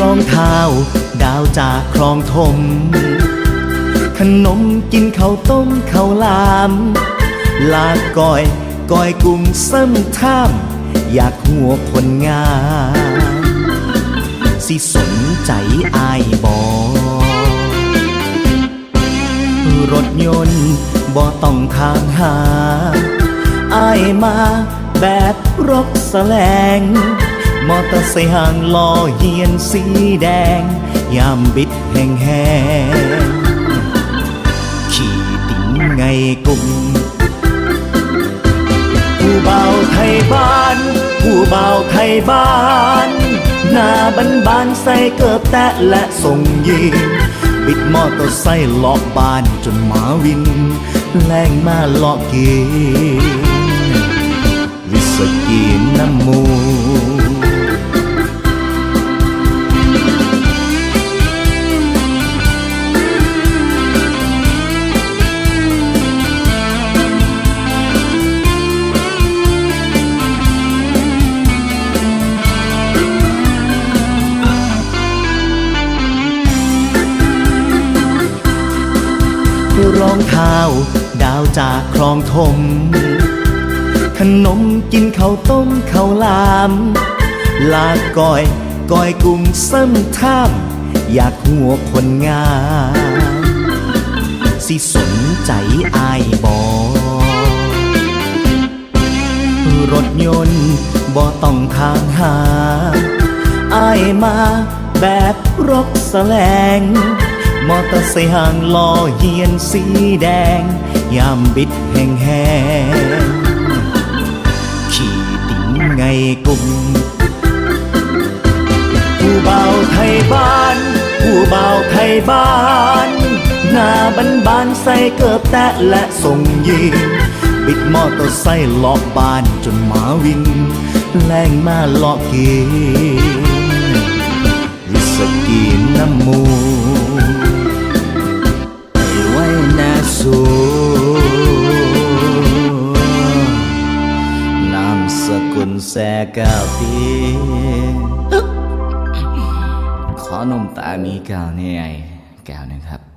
รองเท้า ดาวจากคลองถม ขนมกินข้าวต้มข้าวลาม ลาก้อยก้อยกุ้งซ้ำท่าม อยากหัวคนงาม สิสนใจอายบอรถยนต์บ่ต้องทางหา อายมาแบบรกแสลง มอเตอร์ไซค์ห่างล้อเหียนสีแดง ยามบิดแห้งแหงขี่ติ๋งไงกุมผู้เบาไทยบ้าน ผู้เบาไทยบ้านหน้าบันบานใส่เกิบแตะและส่งยีบิดมอเตอร์ไซค์ลาะบ้านจนหมาวิน แรงมาลาะกินวิสกีน้ำมู รองเท้า ดาวจากคลองถม ขนมกินข้าวต้มข้าวลาม ลาก้อยก้อยกุ้งซ้ำท่าม อยากหัวคนงาม สิสนใจอายบอรถยนต์บ่ต้องทางหาอายมาแบบรกแสลง มอเตอร์ไซค์ห่างล้อเหียนสีแดง ยามบิดแห้งแหงขี่ติ๋งไงกุมผู้เบาไทยบ้าน ผู้เบาไทยบ้านหน้าบันบานใส่เกิบแตะและส่งยีนบิดมอเตอร์ไซค์ลาะบ้านจนหมาวินแรงมาลาะกินวิสกีน้ำมู กุนแสกาปีขอนมตามีแก้วนี่ไงแก้วนึงครับ